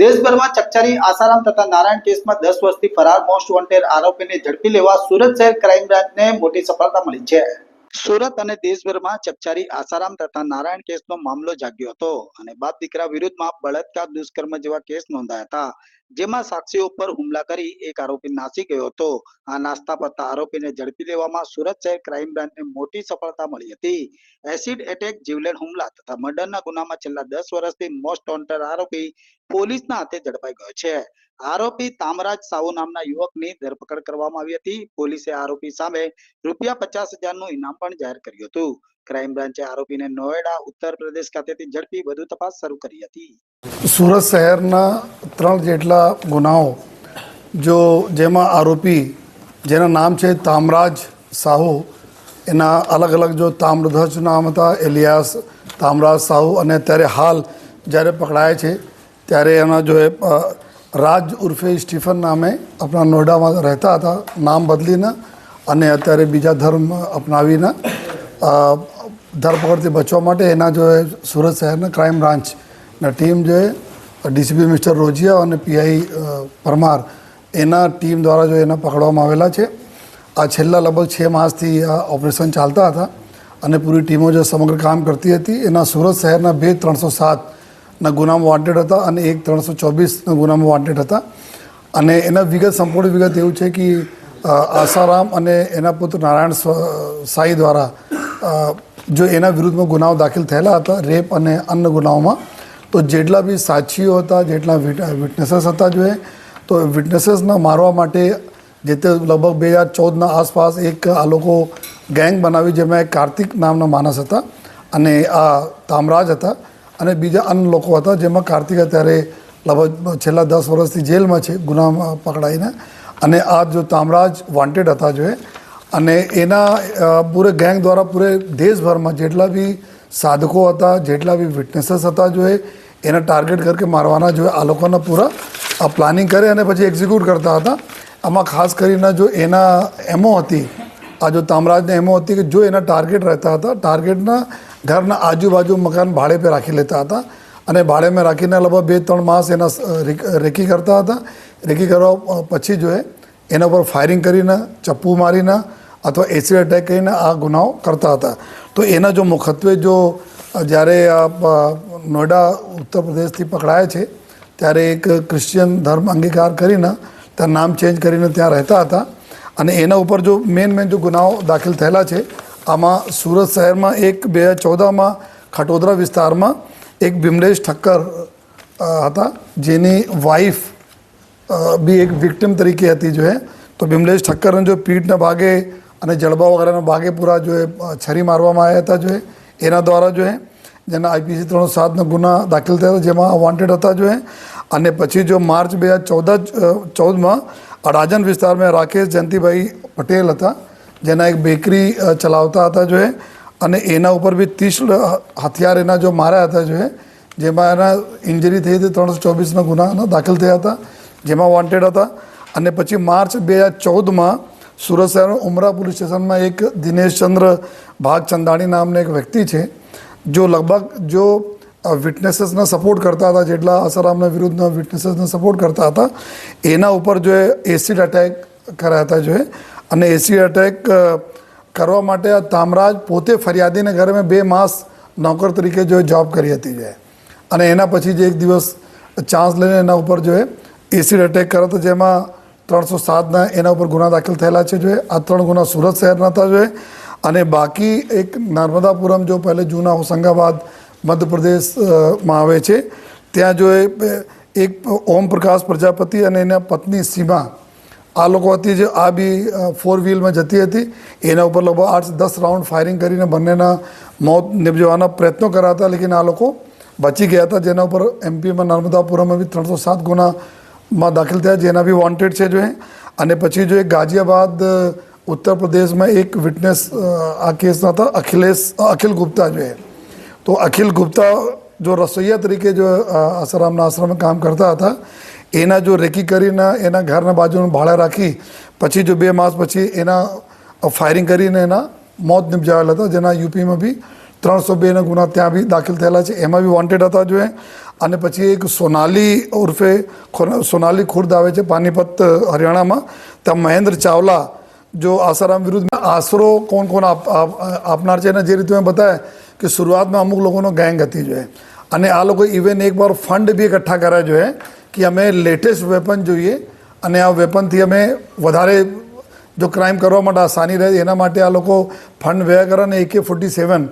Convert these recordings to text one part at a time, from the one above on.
દેશભરમાં ચકચારી આસારામ તથા નારાયણ કેસમાં દસ વર્ષથી ફરાર મોસ્ટ વોન્ટેડ આરોપીને ઝડપી લેવા સુરત શહેર ક્રાઇમ બ્રાન્ચને મોટી સફળતા મળી છે. સુરત અને દેશભરમાં ચકચારી આસારામ તથા નારાયણ કેસનો મામલો જાગ્યો હતો અને બાપ દીકરા વિરુદ્ધમાં બળાત્કાર દુષ્કર્મ જેવા કેસ નોંધાયા હતા. જેમાં સાક્ષીઓ પર હુમલા કરી એક આરોપી નાસી ગયો હતો. આ નાસ્તા પડતા આરોપીને ઝડપી લેવામાં સુરત શહેર ક્રાઇમ બ્રાન્ચને મોટી સફળતા મળી હતી. એસિડ એટેક જીવલેણ હુમલા તથા મર્ડરના ગુનામાં છેલ્લા દસ વર્ષથી મોસ્ટ વોન્ટેડ આરોપી પોલીસના હાથે ઝડપાઈ ગયો છે. આરોપી તામરાજ સાહુ નામના યુવકની ધરપકડ કરવામાં આવી હતી. પોલીસે આરોપી સામે રૂપિયા પચાસ હજારનું ઇનામ પણ જાહેર કર્યું હતું. ક્રાઇમ બ્રાન્ચે આરોપીને નોએડા, ઉત્તર પ્રદેશ ખાતેથી ઝડપી વધુ તપાસ શરૂ કરી હતી. સુરત શહેરના ત્રણ જેટલા ગુનાઓ, જો જેમાં આરોપી, જેના નામ છે તામરાજ સાહુ, એના અલગ અલગ જો તામ્રધ્વજ નામ હતા, એલિયાસ તામરાજ સાહુ અને અત્યારે હાલ જ્યારે પકડાય છે, ત્યારે એના જો રાજ ઉર્ફે સ્ટીફન નામે આપણા નોઈડામાં રહેતા હતા, નામ બદલીને અને અત્યારે બીજા ધર્મ અપનાવીને ધરપકડથી બચવા માટે એના જો સુરત શહેરના ક્રાઇમ બ્રાન્ચના ટીમ જો ડીસીપી મિસ્ટર રોજિયા અને પીઆઈ પરમાર એના ટીમ દ્વારા જો એને પકડવામાં આવેલા છે. આ છેલ્લા લગભગ છ માસથી આ ઓપરેશન ચાલતા હતા અને પૂરી ટીમો જે સમગ્ર કામ કરતી હતી, એના સુરત શહેરના બે ત્રણસો સાતના ગુનામાં વોન્ટેડ હતા અને એક ત્રણસો ચોવીસના ગુનામાં વોન્ટેડ હતા. અને એના વિગત, સંપૂર્ણ વિગત એવું છે કે આસારામ અને એના પુત્ર નારાયણ સાઈ દ્વારા જો એના વિરુદ્ધમાં ગુનાઓ દાખલ થયેલા હતા, રેપ અને અન્ય ગુનાઓમાં, તો જેટલા બી સાક્ષીઓ હતા, જેટલા વિટનેસીસ હતા જોઈએ તો વિટનેસીસને મારવા માટે જે તે લગભગ બે હજાર ચૌદના આસપાસ એક આ લોકો ગેંગ બનાવી જેમાં એક કાર્તિક નામના માણસ હતા અને આ તામરાજ હતા અને બીજા અન્ય લોકો હતા જેમાં કાર્તિક અત્યારે લગભગ છેલ્લા દસ વર્ષથી જેલમાં છે ગુનામાં પકડાઈને. અને આ જો તામરાજ વોન્ટેડ હતા જો એ અને એના પૂરે ગેંગ દ્વારા પૂરે દેશભરમાં જેટલા બી સાધકો હતા, જેટલા બી વિટનેસીસ હતા જોઈએ એને ટાર્ગેટ કરકે મારવાના જોઈએ આ લોકોના પૂરા પ્લાનિંગ કરે અને પછી એક્ઝિક્યુટ કરતા હતા. આમાં ખાસ કરીને જો એના એમો હતી, આ જો તામરાજને એમો હતી કે જો એના ટાર્ગેટ રહેતા હતા ટાર્ગેટના ઘરના આજુબાજુ મકાન ભાડે પર રાખી લેતા હતા. અને ભાડેમાં રાખીને લગભગ બે ત્રણ માસ એના રેકી કરતા હતા. રેકી કરવા પછી જો એના ઉપર ફાયરિંગ કરીને, ચપ્પુ મારીને અથવા એસિડ એટેક કરીને આ ગુનાઓ કરતા હતા. તો એના જો મુખ્યત્વે જો જ્યારે નોઈડા ઉત્તર પ્રદેશથી પકડાયા છે, ત્યારે એક ક્રિશ્ચિયન ધર્મ અંગીકાર કરીને ત્યાં નામ ચેન્જ કરીને ત્યાં રહેતા હતા. અને એના ઉપર જો મેન મેન જો ગુનાઓ દાખલ થયેલા છે, આમાં સુરત શહેરમાં એક, બે હજાર ચૌદમાં ખટોદરા વિસ્તારમાં એક બિમલેશ ઠક્કર હતા. જેની વાઈફ બી એક વિક્ટિમ તરીકે હતી જો એ તો બિમલેશ ઠક્કરને જો પીઠના ભાગે અને જડબા વગેરેના ભાગે પૂરા જો એ છરી મારવામાં આવ્યા હતા જોઈએ એના દ્વારા જોઈએ જેના આઈપીસી ત્રણસો સાતના ગુના દાખલ થયા જેમાં વોન્ટેડ હતા જોઈએ અને પછી જો માર્ચ બે હજાર ચૌદ ચૌદમાં અડાજન વિસ્તારમાં રાકેશ જયંતિભાઈ પટેલ હતા, જેના એક બેકરી ચલાવતા હતા જોઈએ અને એના ઉપર બી ત્રીસ હથિયાર એના જો માર્યા હતા જોઈએ જેમાં એના ઇન્જરી થઈ હતી ત્રણસો ચોવીસના ગુના દાખલ થયા હતા, જેમાં વોન્ટેડ હતા, અને પછી માર્ચ બે હજાર ચૌદમાં સુરત શહેર ઉમરા પોલીસ સ્ટેશનમાં એક દિનેશચંદ્ર ભાગચંદાણી નામના એક વ્યક્તિ છે, જો લગભગ જો વિટનેસીસને સપોર્ટ કરતા હતા, જેટલા અસરામના વિરુદ્ધના વિટનેસીસને સપોર્ટ કરતા હતા, એના ઉપર જો એસિડ અટેક કર્યા હતા, જો અને એસિડ અટેક કરવા માટે આ તામરાજ પોતે ફરિયાદીને ઘરે મેં બે માસ નોકર તરીકે જો જોબ કરી હતી, જે અને એના પછી જે એક દિવસ ચાન્સ લઈને એના ઉપર જો એસિડ અટેક કર્યો હતો, જેમાં ત્રણસો સાતના એના ઉપર ગુના દાખલ થયેલા છે જોઈએ આ ત્રણ ગુના સુરત શહેરના હતા જોઈએ અને બાકી એક નર્મદાપુરમ જો પહેલે જૂના હોશંગાબાદ મધ્યપ્રદેશમાં આવે છે, ત્યાં જો એક ઓમ પ્રકાશ પ્રજાપતિ અને એના પત્ની સીમા. આ લોકો હતી જે આ બી ફોર વ્હીલમાં જતી હતી. એના ઉપર લગભગ આઠ દસ રાઉન્ડ ફાયરિંગ કરીને બંનેના મોત નિપજવાના પ્રયત્નો કર્યા હતા લેકિન આ લોકો બચી ગયા હતા. જેના ઉપર એમપીમાં નર્મદાપુરમમાં બી ત્રણસો સાત ગુનામાં દાખલ થયા, જેના બી વોન્ટેડ છે જો અને પછી જો એક ગાઝિયાબાદ ઉત્તર પ્રદેશમાં એક વિટનેસ આ કેસના હતા, અખિલેશ અખિલ ગુપ્તા જોઈએ તો અખિલ ગુપ્તા જો રસોઈયા તરીકે જો આસારામના આશ્રમે કામ કરતા હતા, એના જો રેકી કરીને એના ઘરના બાજુનું ભાડા રાખી, પછી જો બે માસ પછી એના ફાયરિંગ કરીને એના મોત નિપજાવેલા હતા, જેના યુપીમાં બી ત્રણસો બેના ગુના ત્યાં બી દાખલ થયેલા છે. એમાં બી વોન્ટેડ હતા જો એ. અને પછી એક સોનાલી ઉર્ફે સોનાલી ખુર્દ આવે છે પાનીપત હરિયાણામાં. ત્યાં મહેન્દ્ર ચાવલા જો આસારામ વિરુદ્ધ આશરો કોણ કોણ આપ, આપ, આપનાર છે અને જે રીતે મેં બતાવ્યા કે શરૂઆતમાં અમુક લોકોનો ગેંગ હતી જોઈએ અને આ લોકો ઇવન એકવાર ફંડ બી એકઠા કર્યા જોઈએ કે અમે લેટેસ્ટ વેપન જોઈએ અને આ વેપનથી અમે વધારે જો ક્રાઇમ કરવા માટે આસાની રહે એના માટે આ લોકો ફંડ વ્યય કરે અને એકે ફોર્ટી સેવન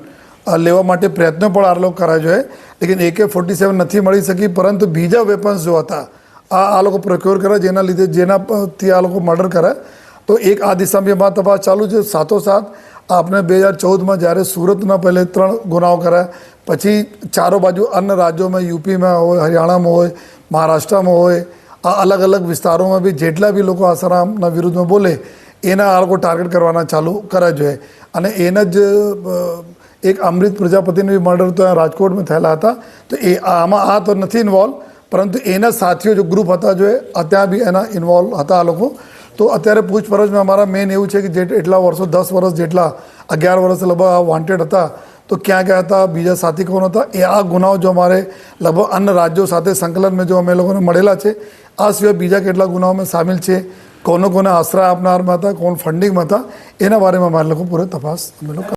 લેવા માટે પ્રયત્નો પણ આ લોકો કર્યા જોઈએ લેકિન એકે ફોર્ટી સેવન નથી મળી શકી, પરંતુ બીજા વેપન્સ જો હતા, આ આ લોકો પ્રોક્યોર કર્યા જેના લીધે જેનાથી આ લોકો મર્ડર કરે, તો એક આ દિશામાં તપાસ ચાલુ છે. સાથોસાથ આપણે બે હજાર ચૌદમાં જ્યારે સુરતના પહેલે ત્રણ ગુનાઓ કર્યા, પછી ચારો બાજુ અન્ય રાજ્યોમાં, યુપીમાં હોય, હરિયાણામાં હોય, મહારાષ્ટ્રમાં હોય, આ અલગ અલગ વિસ્તારોમાં બી જેટલા બી લોકો આસારામના વિરુદ્ધમાં બોલે, એના આ લોકો ટાર્ગેટ કરવાના ચાલુ કર્યા જોઈએ અને એના જ એક અમૃત પ્રજાપતિનું બી મર્ડર તો રાજકોટમાં થયેલા હતા તો એ આમાં આ તો નથી ઇન્વોલ્વ પરંતુ એના સાથીઓ જો ગ્રુપ હતા જો ત્યાં બી એના ઇન્વોલ્વ હતા આ લોકો તો અત્યારે પૂછપરછમાં અમારા મેઇન એવું છે કે જે એટલા વર્ષો દસ વર્ષ જેટલા અગિયાર વર્ષ લગભગ વોન્ટેડ હતા તો ક્યાં ક્યાં હતા બીજા સાથી કોણ હતા એ આ ગુનાઓ જો અમારે લગભગ અન્ય રાજ્યો સાથે સંકલનમાં જો અમે લોકોને મળેલા છે આ સિવાય બીજા કેટલા ગુનાઓમાં સામેલ છે કોનો કોને આશ્રય આપનારમાં હતા કોણ ફંડિંગમાં હતા એના બારેમાં અમારે લોકો પૂરે તપાસ અમે લોકો